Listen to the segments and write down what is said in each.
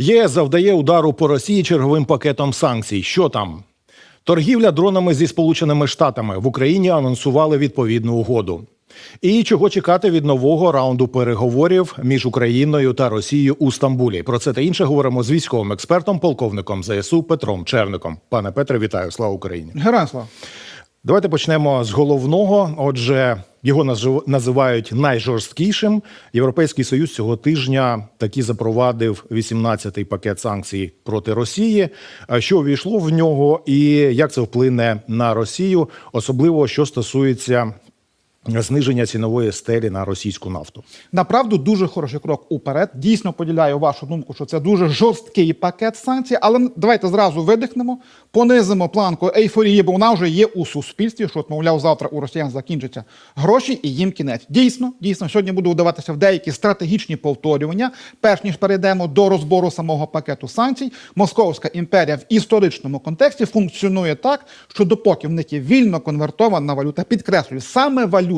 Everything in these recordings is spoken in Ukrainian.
ЄС завдає удару по Росії черговим пакетом санкцій. Що там? Торгівля дронами зі Сполученими Штатами в Україні анонсували відповідну угоду. І чого чекати від нового раунду переговорів між Україною та Росією у Стамбулі? Про це та інше говоримо з військовим експертом, полковником ЗСУ Петром Черником. Пане Петре, вітаю! Слава Україні! Героям слава. Давайте почнемо з головного. Отже, його назив- називають найжорсткішим. Європейський союз цього тижня таки запровадив 18-й пакет санкцій проти Росії. Що увійшло в нього, і як це вплине на Росію, особливо що стосується зниження цінової стелі на російську нафту. Направду дуже хороший крок уперед. Дійсно поділяю вашу думку, що це дуже жорсткий пакет санкцій. Але давайте зразу видихнемо, понизимо планку ейфорії, бо вона вже є у суспільстві. Що от, мовляв, завтра у росіян закінчаться гроші і їм кінець. Дійсно, дійсно, сьогодні буду вдаватися в деякі стратегічні повторювання. Перш ніж перейдемо до розбору самого пакету санкцій, Московська імперія в історичному контексті функціонує так, що допоки в них є вільно конвертована валюта, підкреслюю, саме валюта,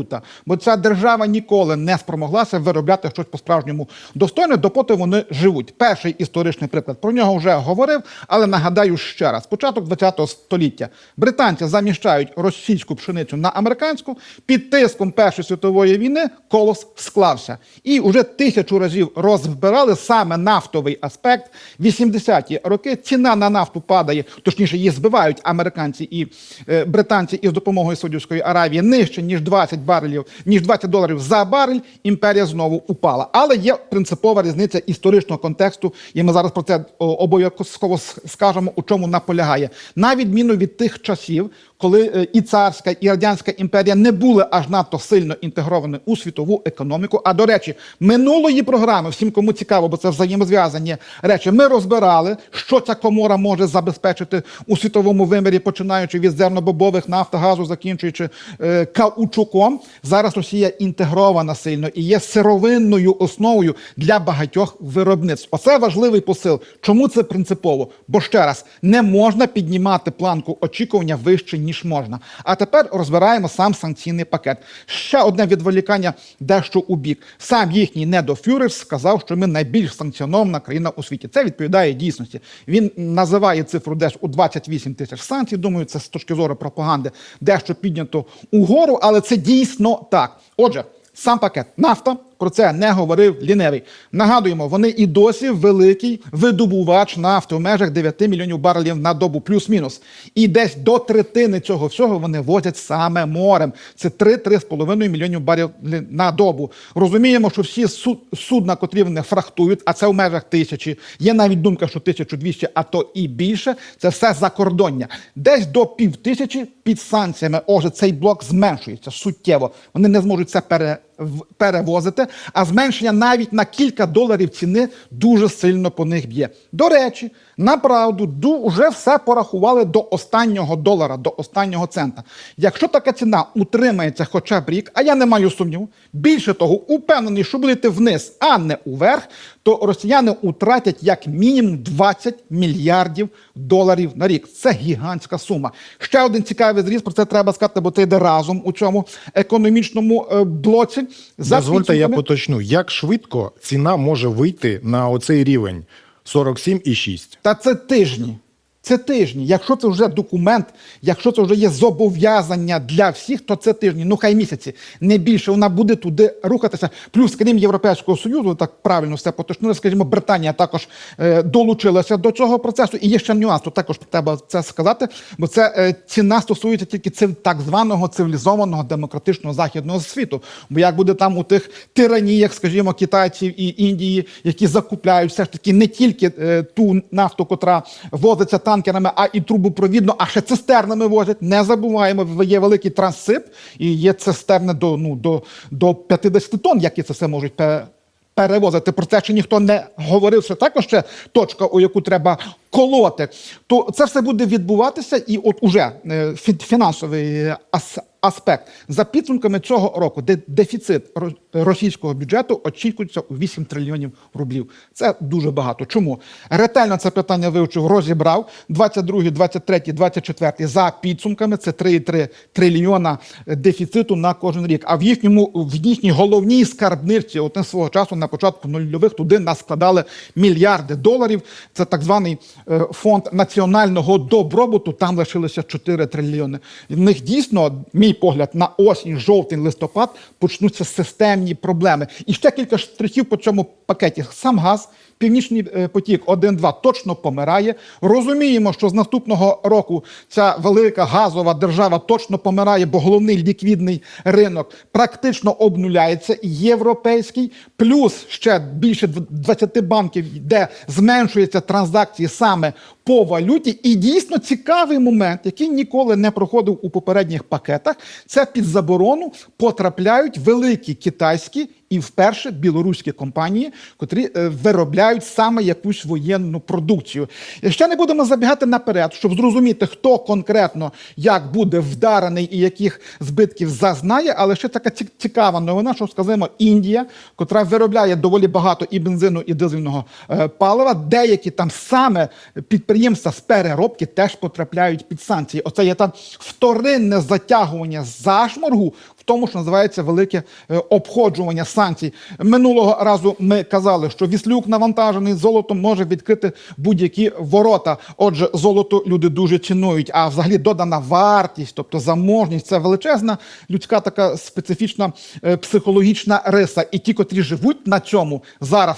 бо ця держава ніколи не спромоглася виробляти щось по-справжньому достойне, допоки вони живуть. Перший історичний приклад про нього вже говорив, але нагадаю ще раз: початок ХХ століття британці заміщають російську пшеницю на американську під тиском Першої світової війни колос склався. І вже тисячу разів розбирали саме нафтовий аспект. 80-ті роки ціна на нафту падає, точніше, її збивають американці і е, британці із допомогою Саудівської Аравії нижче ніж 20 барелів, ніж 20 доларів за барель. Імперія знову упала. Але є принципова різниця історичного контексту, і ми зараз про це обов'язково скажемо, у чому наполягає. На відміну від тих часів, коли е, і царська, і радянська імперія не були аж надто сильно інтегровані у світову економіку. А до речі, минулої програми, всім кому цікаво, бо це взаємозв'язані речі, ми розбирали, що ця комора може забезпечити у світовому вимірі, починаючи від зернобобових нафтогазу, закінчуючи е, каучуком. Зараз Росія інтегрована сильно і є сировинною основою для багатьох виробництв. Оце важливий посил. Чому це принципово? Бо ще раз не можна піднімати планку очікування вище ніж можна. А тепер розбираємо сам санкційний пакет. Ще одне відволікання дещо у бік. Сам їхній недофюрер сказав, що ми найбільш санкціонована країна у світі. Це відповідає дійсності. Він називає цифру десь у 28 тисяч санкцій. Думаю, це з точки зору пропаганди дещо піднято угору, але це дійсно так. Отже, сам пакет нафта. Про це не говорив ліневий. Нагадуємо, вони і досі великий видобувач нафти в межах 9 мільйонів барелів на добу, плюс-мінус. І десь до третини цього всього вони возять саме морем. Це 3-3,5 мільйонів барелів на добу. Розуміємо, що всі су- судна, котрі вони фрахтують, а це в межах тисячі. Є навіть думка, що 1200, а то і більше. Це все закордоння. Десь до півтисячі під санкціями. Отже, цей блок зменшується суттєво. Вони не зможуть це пере перевозити, а зменшення навіть на кілька доларів ціни дуже сильно по них б'є. До речі, направду ду вже все порахували до останнього долара, до останнього цента. Якщо така ціна утримається хоча б рік, а я не маю сумніву, більше того, упевнений, що буде йти вниз, а не уверх, то росіяни утратять як мінімум 20 мільярдів доларів на рік. Це гігантська сума. Ще один цікавий зріз, про це треба сказати, бо це йде разом у цьому економічному е, блоці. За Дозвольте, я поточню, поточну, як швидко ціна може вийти на оцей рівень 47,6? Та це тижні. Це тижні. Якщо це вже документ, якщо це вже є зобов'язання для всіх, то це тижні. Ну хай місяці. Не більше вона буде туди рухатися. Плюс, крім Європейського Союзу, так правильно все поточнили, скажімо, Британія також е, долучилася до цього процесу. І є ще нюанс, тут також треба це сказати, бо це е, ціна стосується тільки цив, так званого цивілізованого демократичного західного світу. Бо як буде там у тих тираніях, скажімо, китайців і Індії, які закупляють все ж таки не тільки е, ту нафту, котра возиться танкерами, а і трубопровідно, а ще цистернами возять. Не забуваємо, є великий транссип, і є цистерни до, ну, до, до 50 тонн, які це все можуть пе- перевозити. Про це ще ніхто не говорив. що також ще точка, у яку треба колоти. То це все буде відбуватися, і от уже е, фінансовий аспект. За підсумками цього року, де дефіцит російського бюджету очікується у 8 трильйонів рублів. Це дуже багато. Чому? Ретельно це питання вивчив, розібрав. 22, 23, 24 за підсумками це 3,3 трильйона дефіциту на кожен рік. А в їхньому в їхній головній скарбничці, от свого часу на початку нульових туди нас складали мільярди доларів. Це так званий е, фонд національного добробуту. Там лишилося 4 трильйони. В них дійсно, мій погляд, на осінь, жовтень, листопад почнуться системні проблеми. І ще кілька штрихів по цьому пакеті. Сам газ. Північний е, потік 1-2 точно помирає. Розуміємо, що з наступного року ця велика газова держава точно помирає, бо головний ліквідний ринок практично обнуляється. Європейський, плюс ще більше дв- 20 банків, де зменшуються транзакції саме по валюті. І дійсно цікавий момент, який ніколи не проходив у попередніх пакетах. Це під заборону потрапляють великі китайські і вперше білоруські компанії, котрі е, виробляють саме якусь воєнну продукцію. Ще не будемо забігати наперед, щоб зрозуміти, хто конкретно як буде вдарений і яких збитків зазнає. Але ще така ці- цікава новина, що сказимо, Індія, котра виробляє доволі багато і бензину, і дизельного е, палива. Деякі там саме підприємства з переробки теж потрапляють під санкції. Оце є там вторинне затягування зашморгу в тому, що називається велике е, обходжування санкцій. Минулого разу ми казали, що віслюк навантажений золотом може відкрити будь-які ворота. Отже, золото люди дуже цінують. А взагалі додана вартість, тобто заможність, це величезна людська така специфічна е, психологічна риса. І ті, котрі живуть на цьому зараз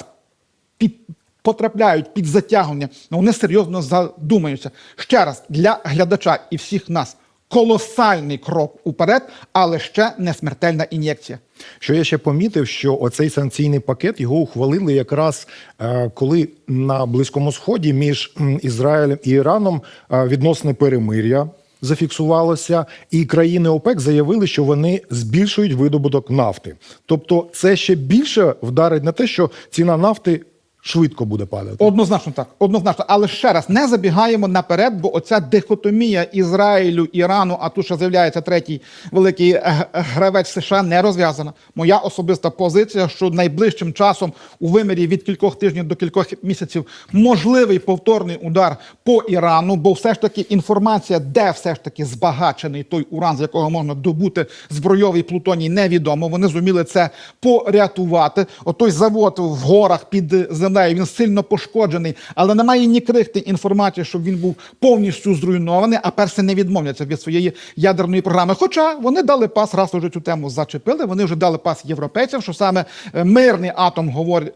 під. Потрапляють під затягування, вони серйозно задумаються. Ще раз для глядача і всіх нас колосальний крок уперед, але ще не смертельна ін'єкція. Що я ще помітив, що оцей санкційний пакет його ухвалили якраз е, коли на Близькому Сході між Ізраїлем і Іраном е, відносне перемир'я зафіксувалося, і країни ОПЕК заявили, що вони збільшують видобуток нафти. Тобто, це ще більше вдарить на те, що ціна нафти швидко буде падати. Однозначно так, однозначно. Але ще раз не забігаємо наперед, бо оця дихотомія Ізраїлю, Ірану, а тут ще з'являється третій великий е, гравець США, не розв'язана. Моя особиста позиція, що найближчим часом у вимірі від кількох тижнів до кількох місяців можливий повторний удар по Ірану, бо все ж таки інформація, де все ж таки збагачений той уран, з якого можна добути збройовий плутоній, невідомо. Вони зуміли це порятувати. Отой завод в горах під землею він сильно пошкоджений, але немає ні крихти інформації, щоб він був повністю зруйнований, а перси не відмовляться від своєї ядерної програми. Хоча вони дали пас, раз вже цю тему зачепили. Вони вже дали пас європейцям, що саме е, мирний атом говорить.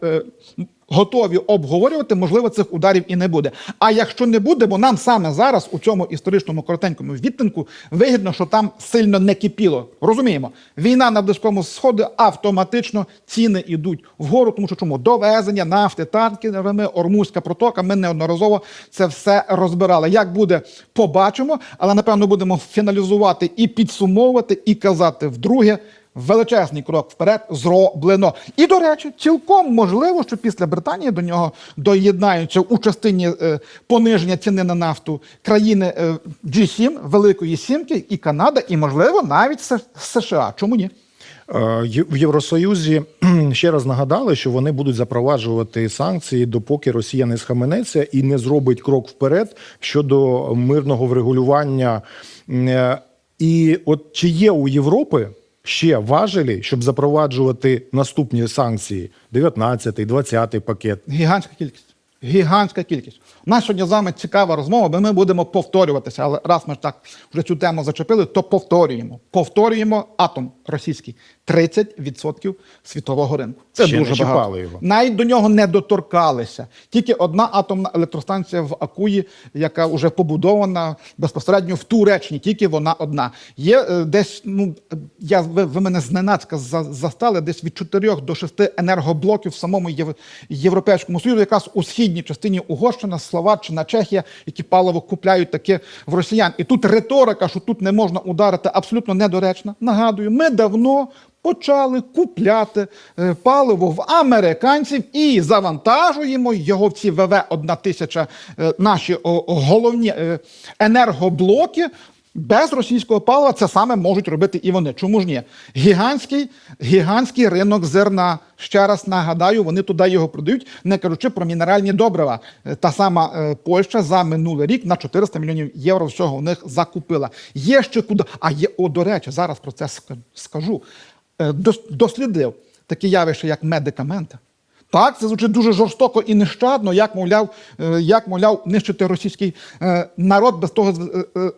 Готові обговорювати, можливо, цих ударів і не буде. А якщо не буде, бо нам саме зараз у цьому історичному коротенькому відтинку вигідно, що там сильно не кипіло. Розуміємо, війна на близькому сході автоматично ціни йдуть вгору, тому що чому довезення нафти, танкерами, Ормузька протока. Ми неодноразово це все розбирали. Як буде, побачимо, але напевно будемо фіналізувати і підсумовувати, і казати вдруге. Величезний крок вперед зроблено. І, до речі, цілком можливо, що після Британії до нього доєднаються у частині е, пониження ціни на нафту країни е, G7, Великої Сімки, і Канада, і, можливо, навіть США. Чому ні? Е, В Євросоюзі ще раз нагадали, що вони будуть запроваджувати санкції, допоки Росія не схаменеться і не зробить крок вперед щодо мирного врегулювання. Е, І от чи є у Європи ще важелі, щоб запроваджувати наступні санкції: 19-й, 20-й пакет? Гігантська кількість. Гігантська кількість. У нас сьогодні з вами цікава розмова, бо ми будемо повторюватися. Але раз ми ж так вже цю тему зачепили, то повторюємо. Повторюємо атом російський 30% світового ринку. Це Ще дуже не багато. чіпали його. Навіть до нього не доторкалися. Тільки одна атомна електростанція в Акуї, яка вже побудована безпосередньо в Туреччині, тільки вона одна. Є е, десь, ну я ви, ви мене зненацька за- застали, десь від 4 до 6 енергоблоків в самому Єв- Європейському Союзі, якраз у східній частині Угорщина, Словаччина, Чехія, які паливо купляють таке в росіян. І тут риторика, що тут не можна ударити, абсолютно недоречна. Нагадую, ми давно почали купляти е, паливо в американців і завантажуємо його в ці ВВ 1000 е, наші головні е, енергоблоки. Без російського палива це саме можуть робити і вони. Чому ж ні? Гігантський, гігантський ринок зерна. Ще раз нагадаю, вони туди його продають, не кажучи про мінеральні добрива. Та сама Польща за минулий рік на 400 мільйонів євро всього в них закупила. Є ще куди. А є, о, до речі, зараз про це скажу. Е, дос- Дослідив таке явище, як медикаменти. Так, це звучить дуже жорстоко і нещадно, як мовляв, е, як мовляв, нищити російський е, народ без того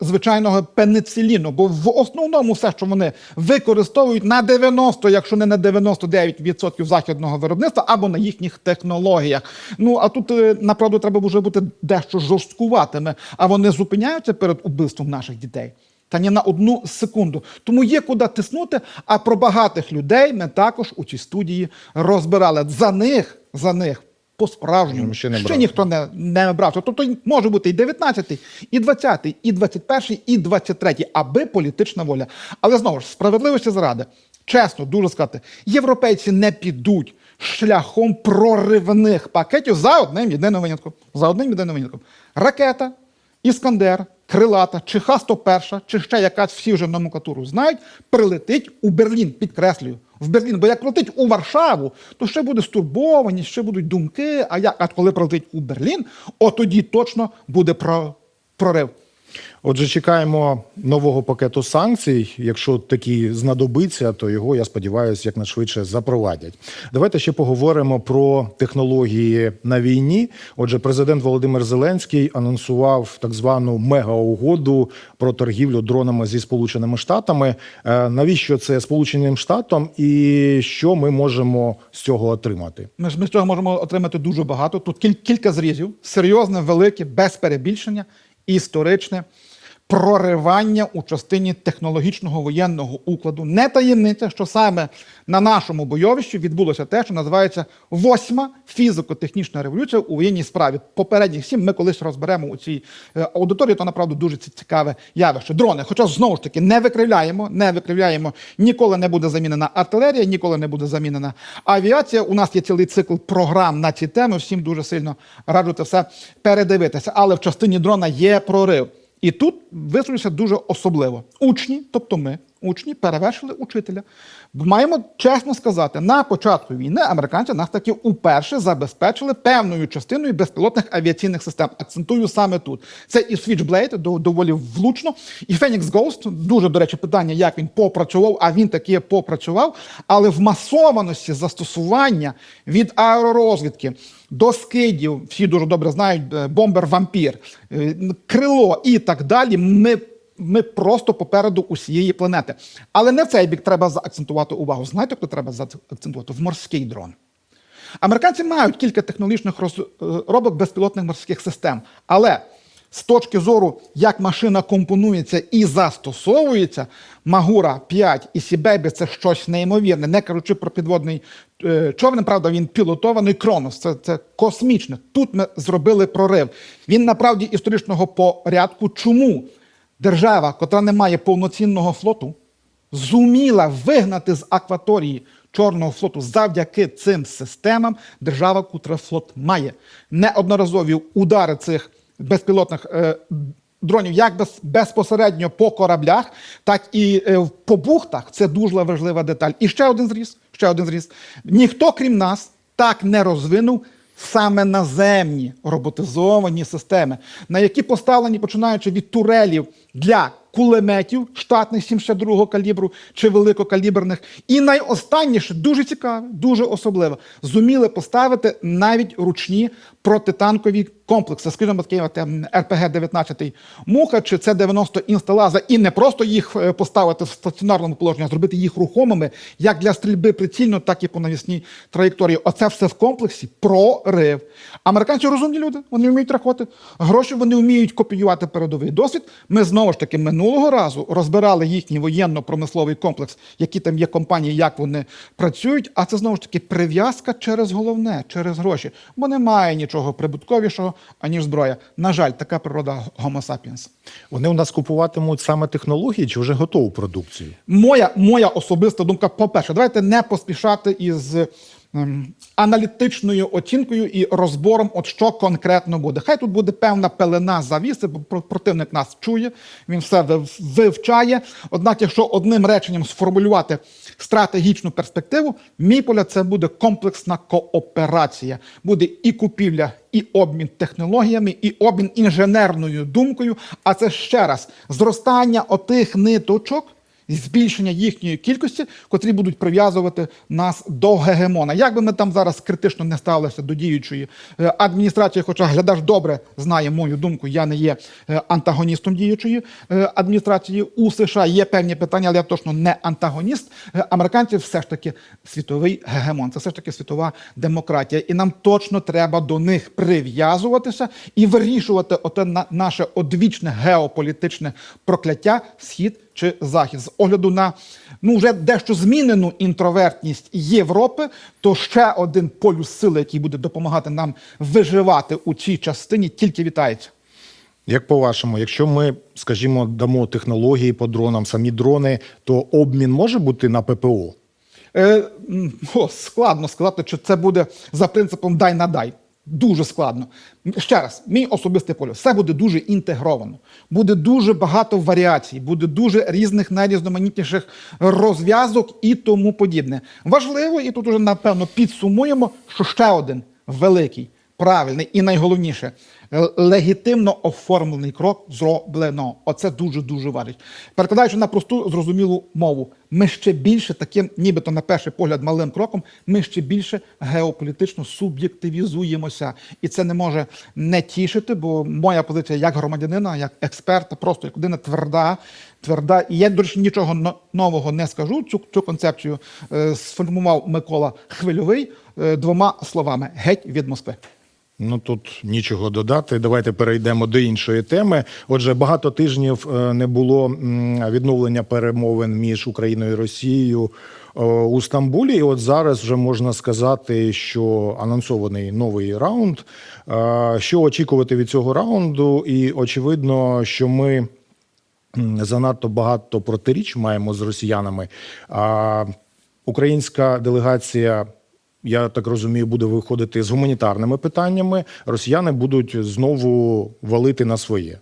звичайного пенициліну. Бо в основному все, що вони використовують на 90, якщо не на 99% західного виробництва, або на їхніх технологіях. Ну а тут направду треба вже бути дещо жорсткуватими, а вони зупиняються перед убивством наших дітей. Та ні на одну секунду. Тому є куди тиснути. А про багатих людей ми також у цій студії розбирали. За них, за них по-справжньому Ще не ще брали. ніхто не, не брався. Тобто може бути і 19-й, і 20-й, і 21-й, і 23-й, аби політична воля. Але знову ж справедливості заради, чесно, дуже сказати, європейці не підуть шляхом проривних пакетів за одним єдиним винятком. За одним єдиним винятком. Ракета, Іскандер, Крилата, чи Х-101, чи ще якась всі вже номенклатуру знають, прилетить у Берлін, підкреслюю, в Берлін. Бо як прилетить у Варшаву, то ще буде стурбованість, ще будуть думки. А як а коли прилетить у Берлін, от тоді точно буде про, прорив. Отже, чекаємо нового пакету санкцій. Якщо такі знадобиться, то його я сподіваюся, якнайшвидше запровадять. Давайте ще поговоримо про технології на війні. Отже, президент Володимир Зеленський анонсував так звану мегаугоду про торгівлю дронами зі Сполученими Штатами. Е, Навіщо це Сполученим Штатам і що ми можемо з цього отримати? Ми ж ми з цього можемо отримати дуже багато. Тут кіль- кілька зрізів, серйозне, велике, без перебільшення, історичне проривання у частині технологічного воєнного укладу. Не таємниця, що саме на нашому бойовищі відбулося те, що називається восьма фізико-технічна революція у воєнній справі. Попередніх сім ми колись розберемо у цій е, аудиторії. То направду дуже цікаве явище. Дрони, хоча знову ж таки не викривляємо, не викривляємо. Ніколи не буде замінена артилерія, ніколи не буде замінена авіація. У нас є цілий цикл програм на ці теми. Всім дуже сильно раджу це все передивитися. Але в частині дрона є прорив. І тут висловлюся дуже особливо. Учні, тобто ми, учні, перевершили учителя. Маємо чесно сказати, на початку війни американці нас таки уперше забезпечили певною частиною безпілотних авіаційних систем. Акцентую саме тут. Це і Switchblade, доволі влучно, і Phoenix Ghost, дуже, до речі, питання, як він попрацював, а він таки попрацював. Але в масованості застосування від аеророзвідки до скидів, всі дуже добре знають, е, бомбер вампір, е, крило і так далі. Ми, ми просто попереду усієї планети. Але не в цей бік треба заакцентувати увагу. Знаєте, хто треба заакцентувати? В морський дрон. Американці мають кілька технологічних розробок безпілотних морських систем, але з точки зору, як машина компонується і застосовується, Магура 5 і Сібебі це щось неймовірне, не кажучи про підводний е, човен, правда, він пілотований Кронос. Це, це космічне. Тут ми зробили прорив. Він направді історичного порядку. Чому держава, котра не має повноцінного флоту, зуміла вигнати з акваторії Чорного флоту завдяки цим системам держава, котра флот має. Неодноразові удари цих безпілотних е, дронів як без, безпосередньо по кораблях, так і е, по бухтах. Це дуже важлива деталь. І ще один зріз. Ще один зріз. Ніхто, крім нас, так не розвинув саме наземні роботизовані системи, на які поставлені, починаючи від турелів для кулеметів штатних 72-го калібру чи великокаліберних. І найостанніше, дуже цікаве, дуже особливе, зуміли поставити навіть ручні протитанкові комплекси. Скажімо, такі ем, РПГ-19 Муха чи С-90 інсталаза, і не просто їх е, поставити в стаціонарному положенні, а зробити їх рухомими як для стрільби прицільно, так і по навісній траєкторії. Оце все в комплексі прорив. Американці розумні люди, вони вміють рахувати гроші, вони вміють копіювати передовий досвід. Ми знову ж таки минулого разу розбирали їхній воєнно-промисловий комплекс, які там є компанії, як вони працюють. А це знову ж таки прив'язка через головне, через гроші. Бо немає нічого прибутковішого, аніж зброя. На жаль, така природа Homo sapiens. Вони у нас купуватимуть саме технології чи вже готову продукцію? Моя, моя особиста думка, по-перше, давайте не поспішати із аналітичною оцінкою і розбором, от що конкретно буде. Хай тут буде певна пелена завіси, бо про- противник нас чує, він все вив- вивчає. Однак, якщо одним реченням сформулювати стратегічну перспективу, мій погляд, це буде комплексна кооперація. Буде і купівля, і обмін технологіями, і обмін інженерною думкою. А це ще раз зростання отих ниточок збільшення їхньої кількості, котрі будуть прив'язувати нас до гегемона. Як би ми там зараз критично не ставилися до діючої е, адміністрації, хоча глядач добре знає мою думку, я не є е, антагоністом діючої е, адміністрації у США. Є певні питання, але я точно не антагоніст. Е, Американці все ж таки світовий гегемон. Це все ж таки світова демократія, і нам точно треба до них прив'язуватися і вирішувати оте на- наше одвічне геополітичне прокляття схід чи захід з огляду на ну вже дещо змінену інтровертність Європи, то ще один полюс сили, який буде допомагати нам виживати у цій частині, тільки вітається. Як по-вашому, якщо ми, скажімо, дамо технології по дронам, самі дрони, то обмін може бути на ППО? Е, о, складно сказати, чи це буде за принципом дай на дай. Дуже складно. Ще раз, мій особистий полюс. Все буде дуже інтегровано. Буде дуже багато варіацій, буде дуже різних найрізноманітніших розв'язок і тому подібне. Важливо, і тут уже напевно підсумуємо, що ще один великий, правильний і найголовніше легітимно оформлений крок зроблено. Оце дуже дуже важить. Перекладаючи на просту зрозумілу мову, ми ще більше таким, нібито на перший погляд, малим кроком, ми ще більше геополітично суб'єктивізуємося, і це не може не тішити, бо моя позиція як громадянина, як експерта, просто як людина тверда. Тверда, і я, до речі, нічого нового не скажу. Цю, цю концепцію е, сформував Микола Хвильовий е, двома словами: геть від Москви. Ну тут нічого додати. Давайте перейдемо до іншої теми. Отже, багато тижнів е, не було відновлення перемовин між Україною і Росією е, у Стамбулі. І от зараз вже можна сказати, що анонсований новий раунд. Е, Що очікувати від цього раунду? І очевидно, що ми. Занадто багато протиріч маємо з росіянами. А українська делегація, я так розумію, буде виходити з гуманітарними питаннями. Росіяни будуть знову валити на своє.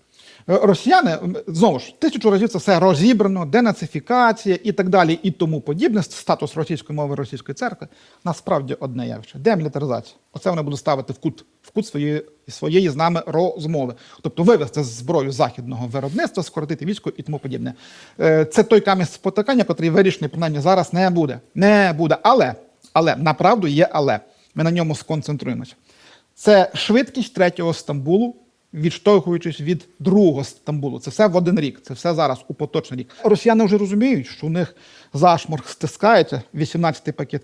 Е, Росіяни знову ж тисячу разів це все розібрано, денацифікація і так далі, і тому подібне. Статус російської мови російської церкви насправді одне явище. Демілітаризація. Оце вони будуть ставити в кут в кут своєї своєї з нами розмови. Тобто вивести зброю західного виробництва, скоротити військо і тому подібне. Е, Це той камінь спотикання, який вирішений принаймні зараз не буде. Не буде. Але, але направду є але. Ми на ньому сконцентруємося. Це швидкість третього Стамбулу, відштовхуючись від другого Стамбулу. Це все в один рік, це все зараз у поточний рік. Росіяни вже розуміють, що у них зашморг стискається. 18-й пакет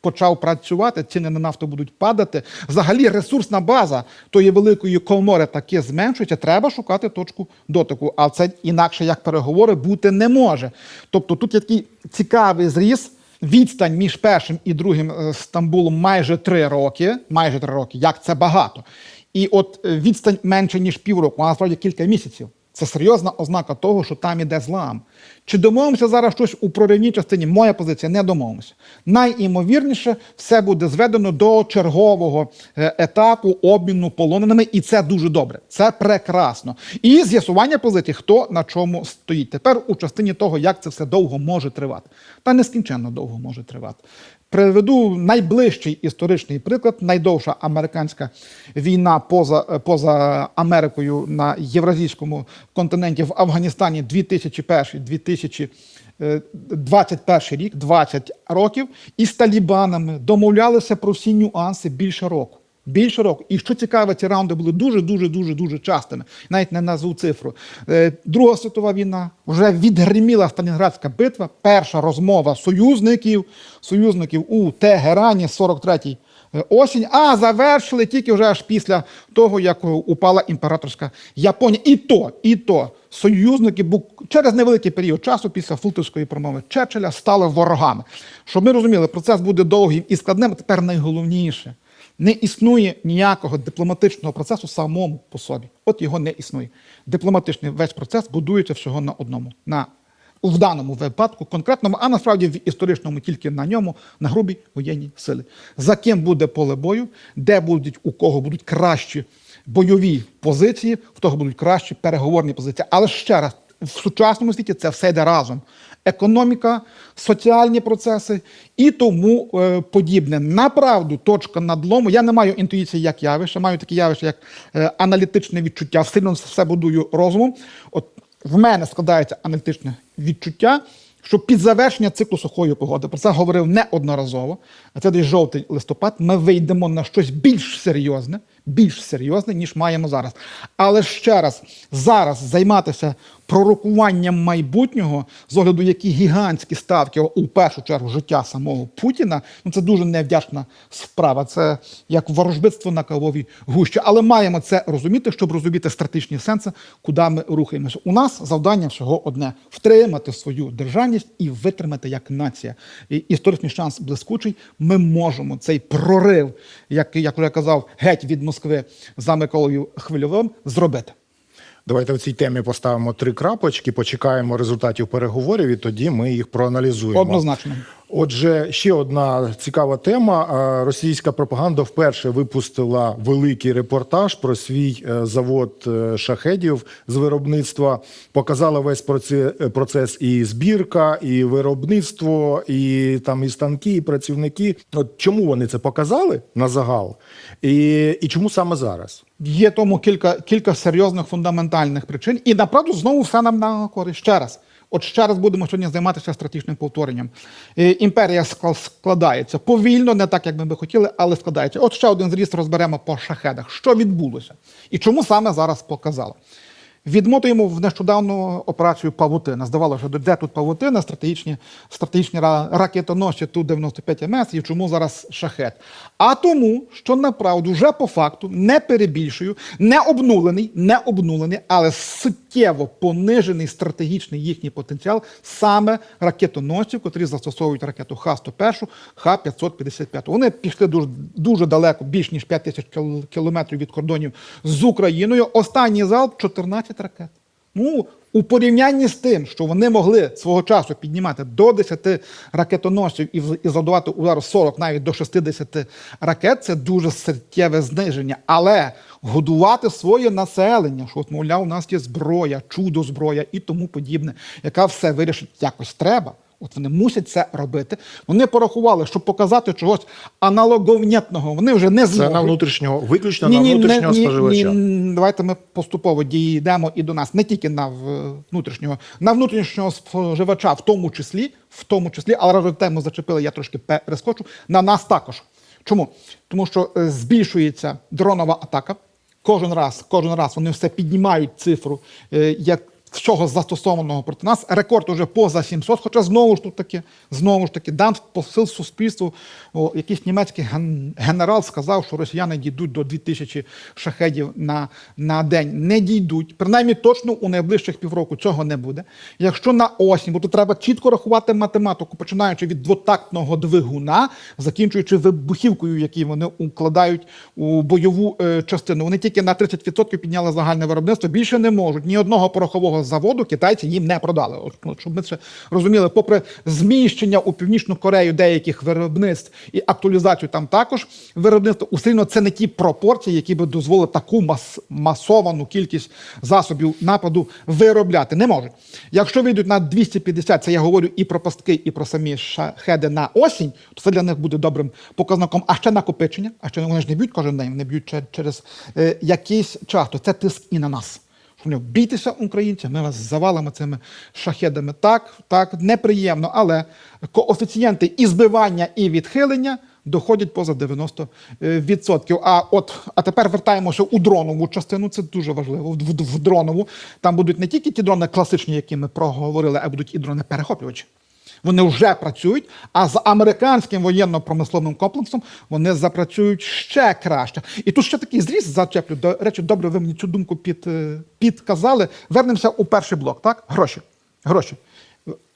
почав працювати, ціни на нафту будуть падати. Взагалі, ресурсна база тої великої комори таки зменшується. Треба шукати точку дотику. А це інакше як переговори бути не може. Тобто тут є такий цікавий зріз. Відстань між першим і другим е, Стамбулом майже три роки. Майже три роки. Як це багато. І от е, відстань менше ніж півроку, а насправді кілька місяців. Це серйозна ознака того, що там іде злам. Чи домовимося зараз щось у проривній частині? Моя позиція не домовимося. Найімовірніше, все буде зведено до чергового е, етапу обміну полоненими, і це дуже добре. Це прекрасно. І з'ясування позиції, хто на чому стоїть. Тепер у частині того, як це все довго може тривати. Та нескінченно довго може тривати. Приведу найближчий історичний приклад. Найдовша американська війна поза, поза Америкою на євразійському континенті в Афганістані 2001-2021 рік, 20 років, і з талібанами домовлялися про всі нюанси більше року. Більше року. І що цікаве, ці раунди були дуже, дуже, дуже, дуже частими. Навіть не назву цифру. Е, Друга світова війна вже відгриміла Сталінградська битва. Перша розмова союзників, союзників у Тегерані, 43-й е, осінь. А завершили тільки вже аж після того, як упала імператорська Японія. І то, і то союзники через невеликий період часу після фултовської промови Черчилля стали ворогами. Щоб ми розуміли, процес буде довгим і складним. а Тепер найголовніше. Не існує ніякого дипломатичного процесу самому по собі. От його не існує. Дипломатичний весь процес будується всього на одному на в даному випадку конкретному, а насправді в історичному тільки на ньому, на грубій воєнній сили. За ким буде поле бою, де будуть у кого будуть кращі бойові позиції, в того будуть кращі переговорні позиції. Але ще раз, в сучасному світі це все йде разом. Економіка, соціальні процеси і тому е, подібне. Направду, точка надлому. Я не маю інтуїції як явище, маю таке явище, як е, аналітичне відчуття. Сильно все будую розумом. От в мене складається аналітичне відчуття, що під завершення циклу сухої погоди, про це говорив неодноразово, а це десь жовтий листопад, ми вийдемо на щось більш серйозне, більш серйозне, ніж маємо зараз. Але ще раз, зараз займатися пророкуванням майбутнього, з огляду, які гігантські ставки у першу чергу життя самого Путіна, ну це дуже невдячна справа. Це як ворожбитство на кавовій гущі. Але маємо це розуміти, щоб розуміти стратегічні сенси, куди ми рухаємося. У нас завдання всього одне: втримати свою державність і витримати як нація. І історичний шанс блискучий. Ми можемо цей прорив, як, як я казав, геть від Москви за Миколою Хвильовим зробити. Давайте в цій темі поставимо три крапочки, почекаємо результатів переговорів, і тоді ми їх проаналізуємо. Однозначно. Отже, ще одна цікава тема. Е, Російська пропаганда вперше випустила великий репортаж про свій е, завод е, шахедів з виробництва. Показала весь проце- процес і збірка, і виробництво, і там і станки, і працівники. От чому вони це показали на загал? І, і чому саме зараз? Є тому кілька, кілька серйозних фундаментальних причин. І направду знову все нам на користь. Ще раз. От ще раз будемо сьогодні займатися стратегічним повторенням. Е, Імперія складається повільно, не так, як ми би хотіли, але складається. От ще один зріст розберемо по шахедах. Що відбулося? І чому саме зараз показало? Відмотуємо в нещодавну операцію Павутина. Здавалося, де тут Павутина, стратегічні, стратегічні ра- ракетоносці Ту-95 МС і чому зараз шахет? А тому, що направду вже по факту не перебільшую, не обнулений, не обнулений, але суттєво понижений стратегічний їхній потенціал саме ракетоносців, котрі застосовують ракету Х-101, Х-555. Вони пішли дуже, дуже далеко, більш ніж 5 тисяч кілометрів від кордонів з Україною. Останній залп 14 ракет. Ну, у порівнянні з тим, що вони могли свого часу піднімати до 10 ракетоносців і, і задавати удар 40, навіть до 60 ракет, це дуже суттєве зниження. Але годувати своє населення, що, от, мовляв, у нас є зброя, чудо зброя і тому подібне, яка все вирішить якось треба. От вони мусять це робити. Вони порахували, щоб показати чогось аналоговнятного. Вони вже не Це на внутрішнього, виключно Ні, на внутрішнього ні, споживача. ні, давайте ми поступово дійдемо і до нас, не тільки на внутрішнього, на внутрішнього споживача, в тому числі, в тому числі, але разом тему зачепили, я трошки перескочу, на нас також. Чому? Тому що е, збільшується дронова атака. Кожен раз, кожен раз вони все піднімають цифру, е, як всього застосованого проти нас. Рекорд уже поза 700, хоча знову ж тут таки, знову ж таки, дан посил суспільству. О, якийсь німецький ген- генерал сказав, що росіяни дійдуть до 2000 шахедів на, на день. Не дійдуть. Принаймні точно у найближчих півроку цього не буде. Якщо на осінь, бо тут треба чітко рахувати математику, починаючи від двотактного двигуна, закінчуючи вибухівкою, які вони укладають у бойову е, частину. Вони тільки на 30% підняли загальне виробництво. Більше не можуть. Ні одного порохового заводу китайці їм не продали. От, ну, щоб ми це розуміли, попри зміщення у північну Корею деяких виробництв і актуалізацію там також виробництва, усе одно це не ті пропорції, які би дозволили таку мас- масовану кількість засобів нападу виробляти. Не можуть. Якщо вийдуть на 250, це я говорю і про пастки, і про самі шахеди на осінь, то це для них буде добрим показником. А ще накопичення, а ще вони ж не б'ють кожен день, вони б'ють че- через е, якийсь час. То це тиск і на нас. Бійтеся, українців, ми вас завалимо цими шахедами. Так, так, неприємно, але коефіцієнти і збивання, і відхилення доходять поза 90%. А от а тепер вертаємося у дронову частину. Це дуже важливо. В, в, в дронову там будуть не тільки ті дрони класичні, які ми проговорили, а будуть і дрони перехоплювачі. Вони вже працюють, а з американським воєнно-промисловим комплексом вони запрацюють ще краще. І тут ще такий зріз зачеплю. До речі, добре, ви мені цю думку під, е, підказали. Вернемося у перший блок, так? Гроші. Гроші.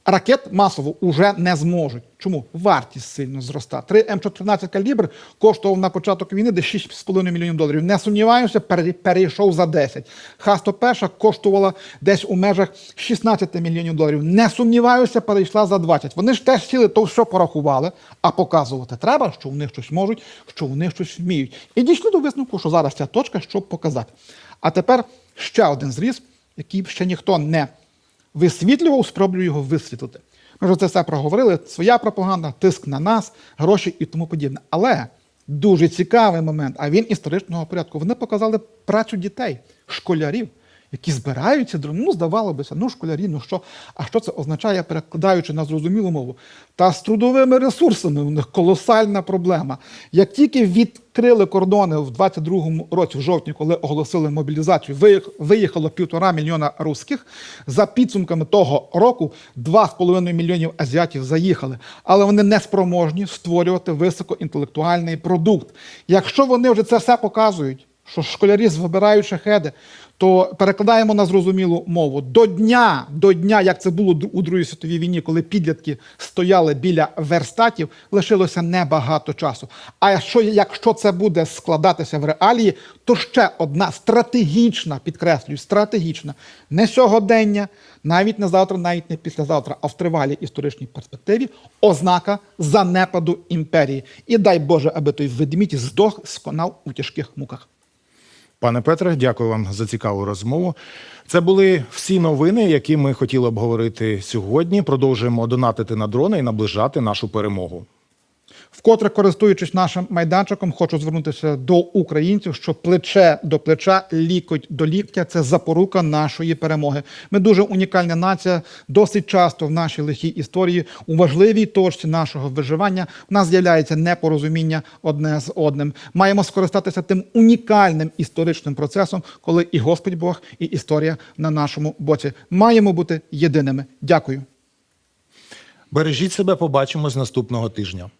Ракет масово уже не зможуть. Чому? Вартість сильно зроста. 3 М14 калібр коштував на початок війни десь 6,5 мільйонів доларів. Не сумніваюся, перейшов за 10. Х-101 коштувала десь у межах 16 мільйонів доларів. Не сумніваюся, перейшла за 20. Вони ж теж сіли, то все порахували, а показувати треба, що вони щось можуть, що вони щось вміють. І дійшли до висновку, що зараз ця точка, щоб показати. А тепер ще один зріз, який ще ніхто не висвітлював, спробую його висвітлити. Ми вже це все проговорили. Своя пропаганда, тиск на нас, гроші і тому подібне. Але дуже цікавий момент, а він історичного порядку. Вони показали працю дітей, школярів, які збираються дрони. Ну, здавалося, ну школярі, ну що? А що це означає, перекладаючи на зрозумілу мову? Та з трудовими ресурсами у них колосальна проблема. Як тільки відкрили кордони в 22-му році, в жовтні, коли оголосили мобілізацію, виїхало півтора мільйона русських. За підсумками того року 2,5 мільйонів азіатів заїхали, але вони не спроможні створювати високоінтелектуальний продукт. Якщо вони вже це все показують, що школярі вибирають шахеди, то перекладаємо на зрозумілу мову. До дня, до дня, як це було у Другій світовій війні, коли підлітки стояли біля верстатів, лишилося небагато часу. А якщо, якщо це буде складатися в реалії, то ще одна стратегічна, підкреслюю, стратегічна, не сьогодення, навіть не завтра, навіть не післязавтра, а в тривалій історичній перспективі ознака занепаду імперії. І дай Боже, аби той ведмідь здох, сконав у тяжких муках. Пане Петре, дякую вам за цікаву розмову. Це були всі новини, які ми хотіли обговорити сьогодні. Продовжуємо донатити на дрони і наближати нашу перемогу. Вкотре користуючись нашим майданчиком, хочу звернутися до українців, що плече до плеча, лікоть до ліктя це запорука нашої перемоги. Ми дуже унікальна нація. Досить часто в нашій лихій історії у важливій точці нашого виживання в нас з'являється непорозуміння одне з одним. Маємо скористатися тим унікальним історичним процесом, коли і Господь Бог, і історія на нашому боці. Маємо бути єдиними. Дякую. Бережіть себе, побачимось наступного тижня.